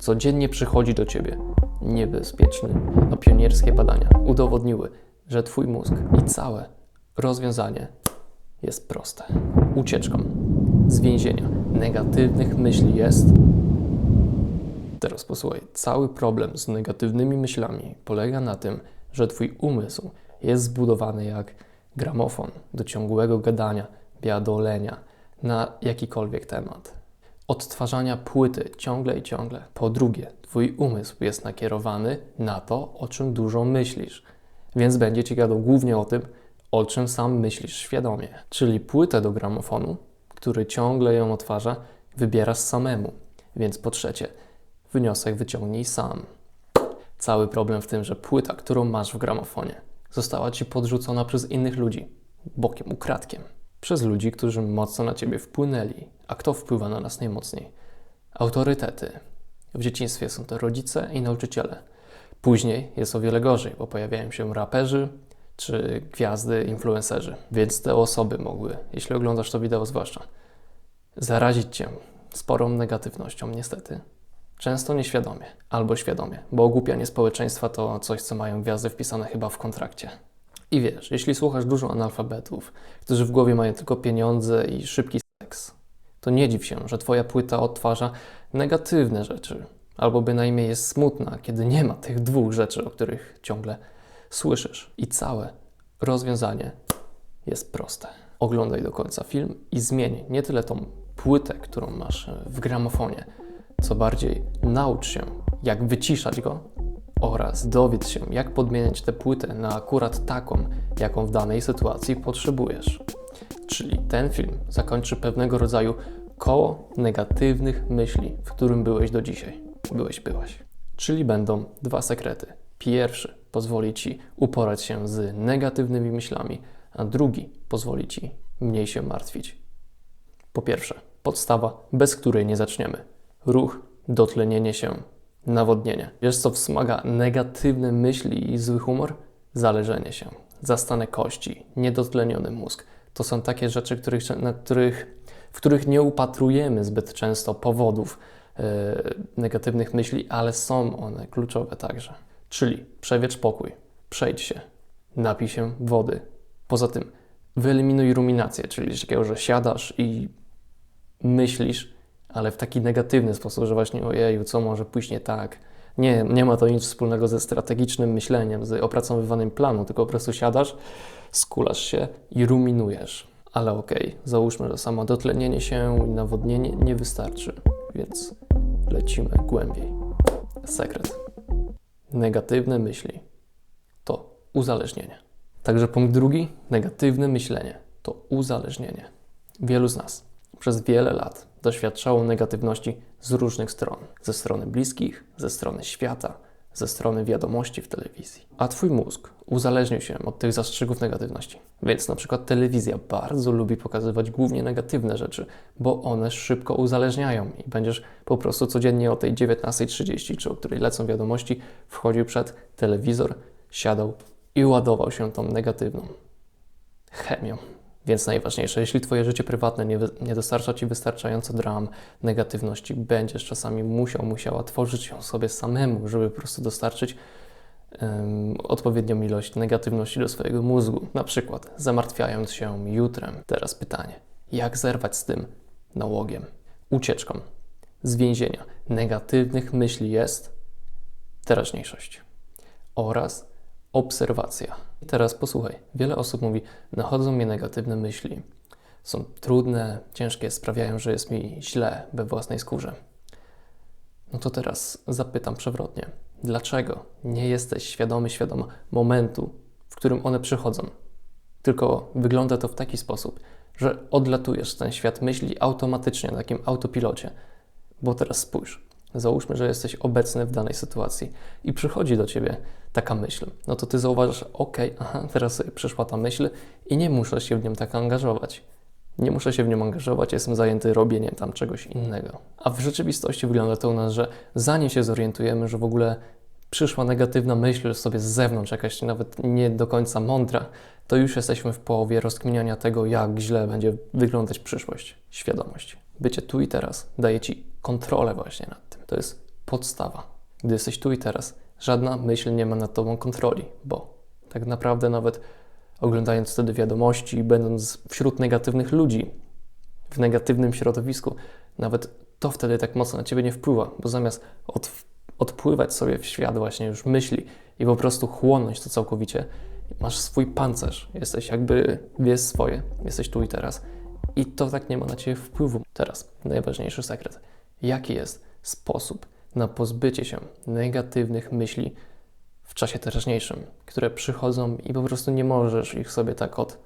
codziennie przychodzi do ciebie niebezpieczny, a pionierskie badania udowodniły, że twój mózg i całe rozwiązanie jest proste. Ucieczką z więzienia negatywnych myśli jest. Teraz posłuchaj, cały problem z negatywnymi myślami polega na tym, że twój umysł jest zbudowany jak gramofon do ciągłego gadania, biadolenia na jakikolwiek temat. Odtwarzania płyty ciągle i ciągle. Po drugie, twój umysł jest nakierowany na to, o czym dużo myślisz, więc będzie ci gadał głównie o tym, o czym sam myślisz świadomie. Czyli płytę do gramofonu, który ciągle ją odtwarza, wybierasz samemu. Więc po trzecie, wniosek wyciągnij sam. Cały problem w tym, że płyta, którą masz w gramofonie, została ci podrzucona przez innych ludzi, bokiem, ukradkiem. Przez ludzi, którzy mocno na ciebie wpłynęli. A kto wpływa na nas najmocniej? Autorytety. W dzieciństwie są to rodzice i nauczyciele. Później jest o wiele gorzej, bo pojawiają się raperzy czy gwiazdy, influencerzy. Więc te osoby mogły, jeśli oglądasz to wideo zwłaszcza, zarazić cię sporą negatywnością, niestety. Często nieświadomie albo świadomie, bo ogłupianie społeczeństwa to coś, co mają gwiazdy wpisane chyba w kontrakcie. I wiesz, jeśli słuchasz dużo analfabetów, którzy w głowie mają tylko pieniądze i szybki seks, to nie dziw się, że Twoja płyta odtwarza negatywne rzeczy, albo bynajmniej jest smutna, kiedy nie ma tych dwóch rzeczy, o których ciągle słyszysz. I całe rozwiązanie jest proste. Oglądaj do końca film i zmień nie tyle tą płytę, którą masz w gramofonie, co bardziej naucz się, jak wyciszać go oraz dowiedz się, jak podmieniać tę płytę na akurat taką, jaką w danej sytuacji potrzebujesz. Czyli ten film zakończy pewnego rodzaju koło negatywnych myśli, w którym byłeś do dzisiaj. Byłeś, byłaś. Czyli będą dwa sekrety. Pierwszy pozwoli ci uporać się z negatywnymi myślami, a drugi pozwoli ci mniej się martwić. Po pierwsze, podstawa, bez której nie zaczniemy. Ruch, dotlenienie się, nawodnienie. Wiesz, co wspomaga negatywne myśli i zły humor? Zależenie się, zastane kości, niedotleniony mózg. To są takie rzeczy, których, których, w których nie upatrujemy zbyt często powodów yy, negatywnych myśli, ale są one kluczowe także. Czyli przewiecz pokój, przejdź się, napij się wody. Poza tym wyeliminuj ruminację, czyli takiego, że siadasz i myślisz, ale w taki negatywny sposób, że właśnie ojeju, co może pójść nie tak. Nie, nie ma to nic wspólnego ze strategicznym myśleniem, z opracowywaniem planu, tylko po prostu siadasz, skulasz się i ruminujesz. Ale okej, okay, załóżmy, że samo dotlenienie się i nawodnienie nie wystarczy, więc lecimy głębiej. Sekret. Negatywne myśli to uzależnienie. Także punkt drugi, negatywne myślenie to uzależnienie. Wielu z nas przez wiele lat doświadczało negatywności z różnych stron: ze strony bliskich, ze strony świata, ze strony wiadomości w telewizji. A twój mózg uzależnił się od tych zastrzygów negatywności. Więc na przykład telewizja bardzo lubi pokazywać głównie negatywne rzeczy, bo one szybko uzależniają i będziesz po prostu codziennie o tej 19.30 czy o której lecą wiadomości wchodził przed telewizor, siadał i ładował się tą negatywną chemią. Więc najważniejsze, jeśli Twoje życie prywatne nie, nie dostarcza Ci wystarczająco dram, negatywności, będziesz czasami musiał, musiała tworzyć ją sobie samemu, żeby po prostu dostarczyć um, odpowiednią ilość negatywności do swojego mózgu. Na przykład zamartwiając się jutrem. Teraz pytanie, jak zerwać z tym nałogiem, ucieczką z więzienia negatywnych myśli jest teraźniejszość oraz obserwacja. I teraz posłuchaj. Wiele osób mówi, nachodzą mnie negatywne myśli. Są trudne, ciężkie, sprawiają, że jest mi źle we własnej skórze. No to teraz zapytam przewrotnie. Dlaczego nie jesteś świadomy, świadoma momentu, w którym one przychodzą? Tylko wygląda to w taki sposób, że odlatujesz ten świat myśli automatycznie na takim autopilocie. Bo teraz spójrz. Załóżmy, że jesteś obecny w danej sytuacji i przychodzi do ciebie taka myśl. No to ty zauważasz, ok, aha, teraz sobie przyszła ta myśl i nie muszę się w nią tak angażować. Nie muszę się w nią angażować, jestem zajęty robieniem tam czegoś innego. A w rzeczywistości wygląda to u nas, że zanim się zorientujemy, że w ogóle przyszła negatywna myśl sobie z zewnątrz, jakaś nawet nie do końca mądra, to już jesteśmy w połowie rozkminiania tego, jak źle będzie wyglądać przyszłość. Świadomość. Bycie tu i teraz daje Ci kontrolę właśnie nad tym. To jest podstawa. Gdy jesteś tu i teraz, żadna myśl nie ma nad tobą kontroli, bo tak naprawdę nawet oglądając wtedy wiadomości, będąc wśród negatywnych ludzi, w negatywnym środowisku, nawet to wtedy tak mocno na ciebie nie wpływa, bo zamiast od, odpływać sobie w świat właśnie już myśli i po prostu chłonąć to całkowicie, masz swój pancerz, jesteś jakby, wiesz swoje, jesteś tu i teraz i to tak nie ma na ciebie wpływu. Teraz najważniejszy sekret. Jaki jest sposób na pozbycie się negatywnych myśli w czasie teraźniejszym, które przychodzą i po prostu nie możesz ich sobie tak od,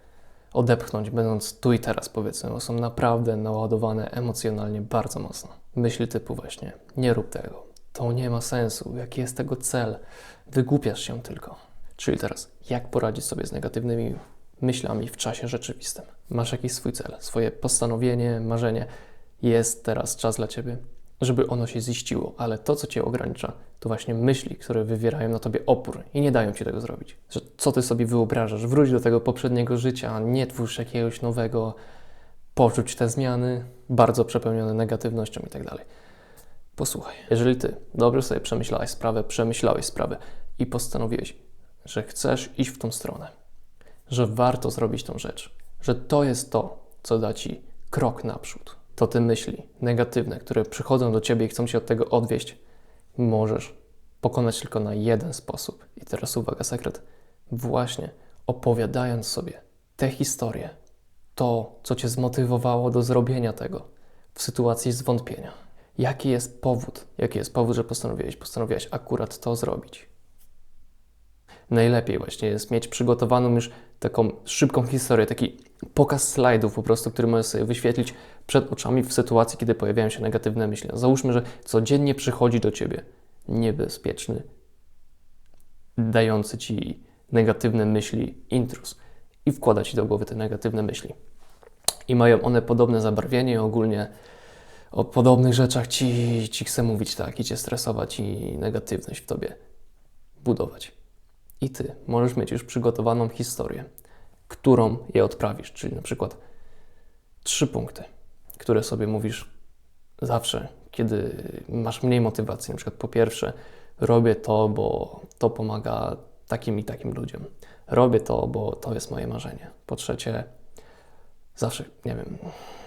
odepchnąć, będąc tu i teraz, powiedzmy, bo są naprawdę naładowane emocjonalnie bardzo mocno. Myśli typu właśnie, nie rób tego, to nie ma sensu, jaki jest tego cel, wygłupiasz się tylko. Czyli teraz, jak poradzić sobie z negatywnymi myślami w czasie rzeczywistym? Masz jakiś swój cel, swoje postanowienie, marzenie. Jest teraz czas dla ciebie, żeby ono się ziściło, ale to, co cię ogranicza, to właśnie myśli, które wywierają na tobie opór i nie dają ci tego zrobić. Że co ty sobie wyobrażasz? Wróć do tego poprzedniego życia, nie twórz jakiegoś nowego, poczuć te zmiany, bardzo przepełnione negatywnością i tak dalej. Posłuchaj, jeżeli ty dobrze sobie przemyślałeś sprawę, przemyślałeś sprawę i postanowiłeś, że chcesz iść w tą stronę, że warto zrobić tą rzecz, że to jest to, co da ci krok naprzód, to te myśli negatywne, które przychodzą do ciebie i chcą cię od tego odwieść, możesz pokonać tylko na jeden sposób. I teraz uwaga, sekret. Właśnie opowiadając sobie te historie, to, co cię zmotywowało do zrobienia tego w sytuacji zwątpienia. Jaki jest powód? Jaki jest powód, że postanowiłeś, postanowiłaś akurat to zrobić? Najlepiej właśnie jest mieć przygotowaną już taką szybką historię, taki pokaz slajdów po prostu, który możesz sobie wyświetlić przed oczami w sytuacji, kiedy pojawiają się negatywne myśli. Załóżmy, że codziennie przychodzi do Ciebie niebezpieczny, dający Ci negatywne myśli intrus i wkłada Ci do głowy te negatywne myśli. I mają one podobne zabarwienie ogólnie o podobnych rzeczach Ci, ci chce mówić tak i Cię stresować i negatywność w Tobie budować. I Ty możesz mieć już przygotowaną historię, którą je odprawisz, czyli na przykład trzy punkty, które sobie mówisz zawsze, kiedy masz mniej motywacji. Na przykład po pierwsze, robię to, bo to pomaga takim i takim ludziom. Robię to, bo to jest moje marzenie. Po trzecie, zawsze, nie wiem,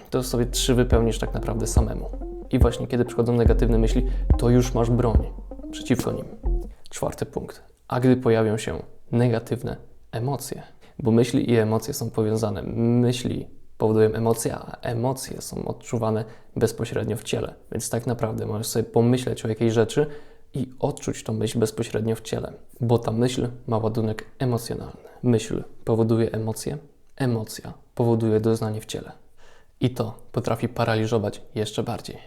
to sobie trzy wypełnisz tak naprawdę samemu. I właśnie kiedy przychodzą negatywne myśli, to już masz broń przeciwko nim. Czwarty punkt. A gdy pojawią się negatywne emocje, bo myśli i emocje są powiązane. Myśli powodują emocje, a emocje są odczuwane bezpośrednio w ciele. Więc tak naprawdę możesz sobie pomyśleć o jakiejś rzeczy i odczuć tą myśl bezpośrednio w ciele, bo ta myśl ma ładunek emocjonalny. Myśl powoduje emocje, emocja powoduje doznanie w ciele. I to potrafi paraliżować jeszcze bardziej.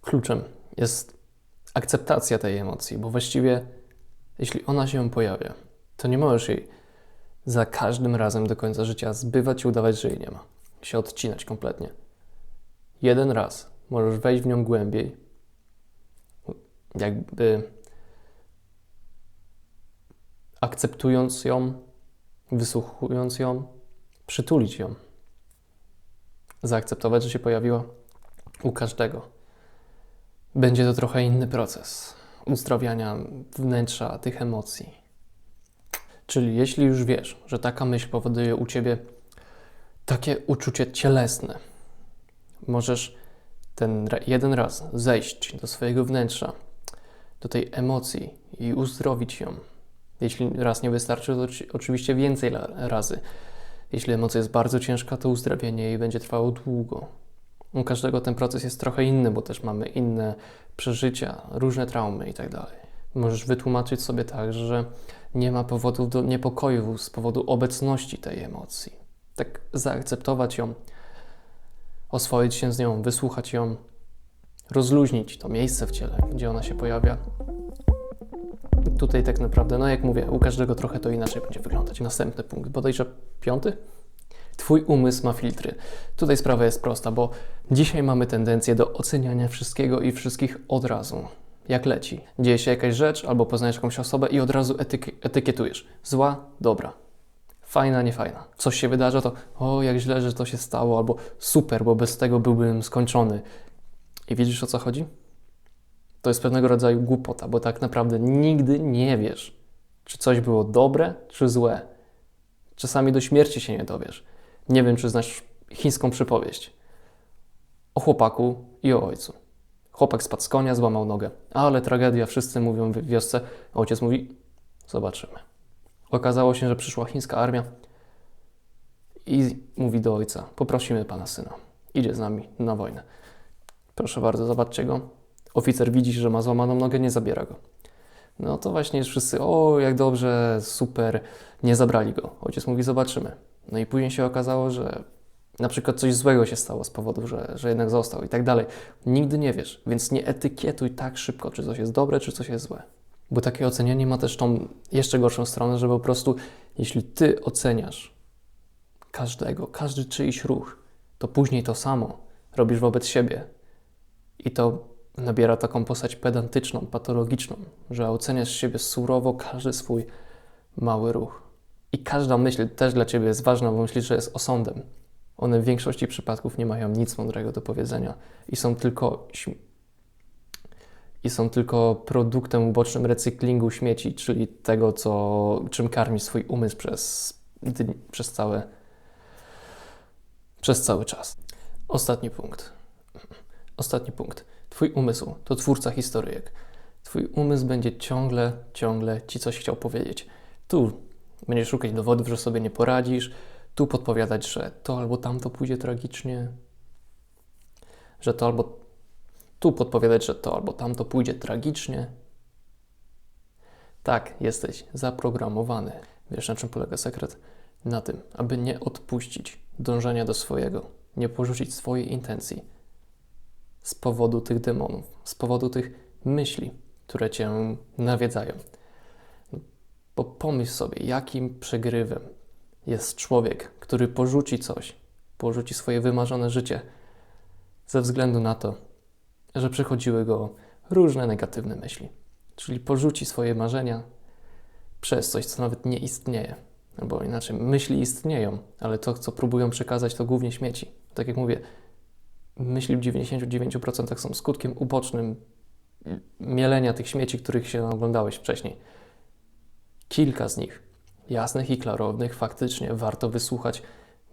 Kluczem jest akceptacja tej emocji, bo właściwie jeśli ona się pojawia, to nie możesz jej za każdym razem do końca życia zbywać i udawać, że jej nie ma. Się odcinać kompletnie. Jeden raz możesz wejść w nią głębiej, jakby akceptując ją, wysłuchując ją, przytulić ją. Zaakceptować, że się pojawiła u każdego. Będzie to trochę inny proces uzdrawiania wnętrza tych emocji. Czyli jeśli już wiesz, że taka myśl powoduje u ciebie takie uczucie cielesne, możesz ten jeden raz zejść do swojego wnętrza, do tej emocji i uzdrowić ją. Jeśli raz nie wystarczy, to oczywiście więcej razy. Jeśli emocja jest bardzo ciężka, to uzdrawienie jej będzie trwało długo. U każdego ten proces jest trochę inny, bo też mamy inne przeżycia, różne traumy itd. Tak możesz wytłumaczyć sobie tak, że nie ma powodów do niepokoju z powodu obecności tej emocji. Tak zaakceptować ją, oswoić się z nią, wysłuchać ją, rozluźnić to miejsce w ciele, gdzie ona się pojawia. Tutaj tak naprawdę, no jak mówię, u każdego trochę to inaczej będzie wyglądać. Następny punkt, bodajże piąty. Twój umysł ma filtry. Tutaj sprawa jest prosta, bo dzisiaj mamy tendencję do oceniania wszystkiego i wszystkich od razu jak leci. Dzieje się jakaś rzecz, albo poznajesz jakąś osobę i od razu etyk etykietujesz. Zła, dobra. Fajna, niefajna. Coś się wydarza, to o, jak źle, że to się stało, albo super, bo bez tego byłbym skończony. I widzisz o co chodzi? to jest pewnego rodzaju głupota, bo tak naprawdę nigdy nie wiesz, czy coś było dobre, czy złe. Czasami do śmierci się nie dowiesz. Nie wiem, czy znasz chińską przypowieść o chłopaku i o ojcu. Chłopak spadł z konia, złamał nogę, ale tragedia, wszyscy mówią w wiosce. Ojciec mówi: Zobaczymy. Okazało się, że przyszła chińska armia i mówi do ojca: Poprosimy pana syna, idzie z nami na wojnę. Proszę bardzo, zobaczcie go. Oficer widzi, że ma złamaną nogę, nie zabiera go. No to właśnie wszyscy, o jak dobrze, super, nie zabrali go. Ojciec mówi, zobaczymy. No i później się okazało, że na przykład coś złego się stało z powodu, że, że jednak został i tak dalej. Nigdy nie wiesz, więc nie etykietuj tak szybko, czy coś jest dobre, czy coś jest złe. Bo takie ocenianie ma też tą jeszcze gorszą stronę, że po prostu jeśli ty oceniasz każdego, każdy czyjś ruch, to później to samo robisz wobec siebie. I to nabiera taką postać pedantyczną, patologiczną, że oceniasz siebie surowo każdy swój mały ruch. I każda myśl też dla ciebie jest ważna, bo myślisz, że jest osądem. One w większości przypadków nie mają nic mądrego do powiedzenia i są tylko i są tylko produktem ubocznym recyklingu śmieci, czyli tego, co, czym karmi swój umysł przez, dni- przez, całe, przez cały czas. Ostatni punkt. Ostatni punkt. Twój umysł to twórca historyjek. Twój umysł będzie ciągle, ciągle ci coś chciał powiedzieć. Tu będziesz szukać dowodów, że sobie nie poradzisz, tu podpowiadać, że to albo tamto pójdzie tragicznie, że to albo tu podpowiadać, że to albo tamto pójdzie tragicznie. Tak, jesteś zaprogramowany. Wiesz, na czym polega sekret? Na tym, aby nie odpuścić dążenia do swojego, nie porzucić swojej intencji z powodu tych demonów, z powodu tych myśli, które cię nawiedzają. Bo pomyśl sobie, jakim przegrywem jest człowiek, który porzuci coś, porzuci swoje wymarzone życie ze względu na to, że przychodziły go różne negatywne myśli. Czyli porzuci swoje marzenia przez coś, co nawet nie istnieje. Albo inaczej, myśli istnieją, ale to, co próbują przekazać, to głównie śmieci. Tak jak mówię, myśli w 99% są skutkiem ubocznym mielenia tych śmieci, których się oglądałeś wcześniej. Kilka z nich, jasnych i klarownych, faktycznie warto wysłuchać,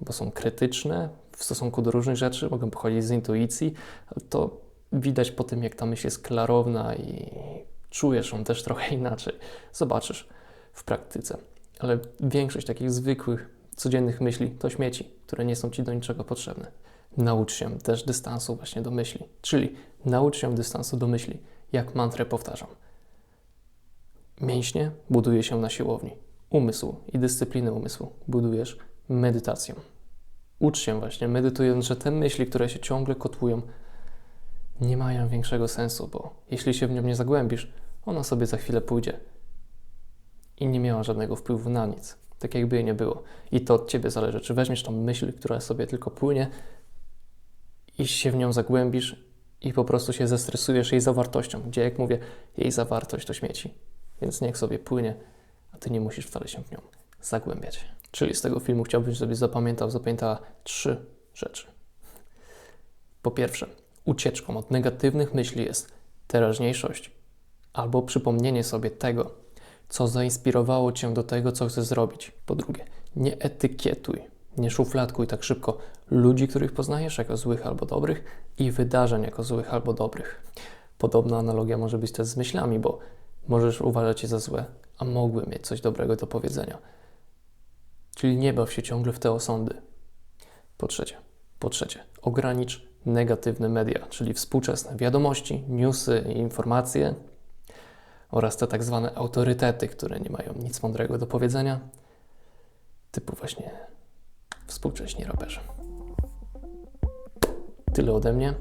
bo są krytyczne w stosunku do różnych rzeczy, mogą pochodzić z intuicji, to widać po tym, jak ta myśl jest klarowna i czujesz ją też trochę inaczej. Zobaczysz w praktyce. Ale większość takich zwykłych, codziennych myśli to śmieci, które nie są ci do niczego potrzebne. Naucz się też dystansu właśnie do myśli. Czyli naucz się dystansu do myśli. Jak mantrę powtarzam. Mięśnie buduje się na siłowni. Umysł i dyscyplinę umysłu budujesz medytacją. Ucz się właśnie, medytując, że te myśli, które się ciągle kotłują, nie mają większego sensu, bo jeśli się w nią nie zagłębisz, ona sobie za chwilę pójdzie i nie miała żadnego wpływu na nic. Tak jakby jej nie było. I to od ciebie zależy, czy weźmiesz tą myśl, która sobie tylko płynie, i się w nią zagłębisz i po prostu się zestresujesz jej zawartością, gdzie, jak mówię, jej zawartość to śmieci. Więc niech sobie płynie, a ty nie musisz wcale się w nią zagłębiać. Czyli z tego filmu chciałbym, żebyś zapamiętał, zapamiętała trzy rzeczy. Po pierwsze, ucieczką od negatywnych myśli jest teraźniejszość albo przypomnienie sobie tego, co zainspirowało cię do tego, co chcesz zrobić. Po drugie, nie etykietuj, nie szufladkuj tak szybko ludzi, których poznajesz jako złych albo dobrych i wydarzeń jako złych albo dobrych. Podobna analogia może być też z myślami, bo możesz uważać je za złe, a mogły mieć coś dobrego do powiedzenia. Czyli nie baw się ciągle w te osądy. Po trzecie, po trzecie, ogranicz negatywne media, czyli współczesne wiadomości, newsy i informacje oraz te tak zwane autorytety, które nie mają nic mądrego do powiedzenia, typu właśnie współcześni raperzy. Tyle ode mnie.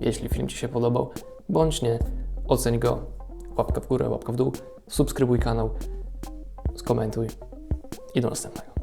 Jeśli film Ci się podobał, bądź nie, oceń go, łapka w górę, łapka w dół, subskrybuj kanał, skomentuj. I do następnego.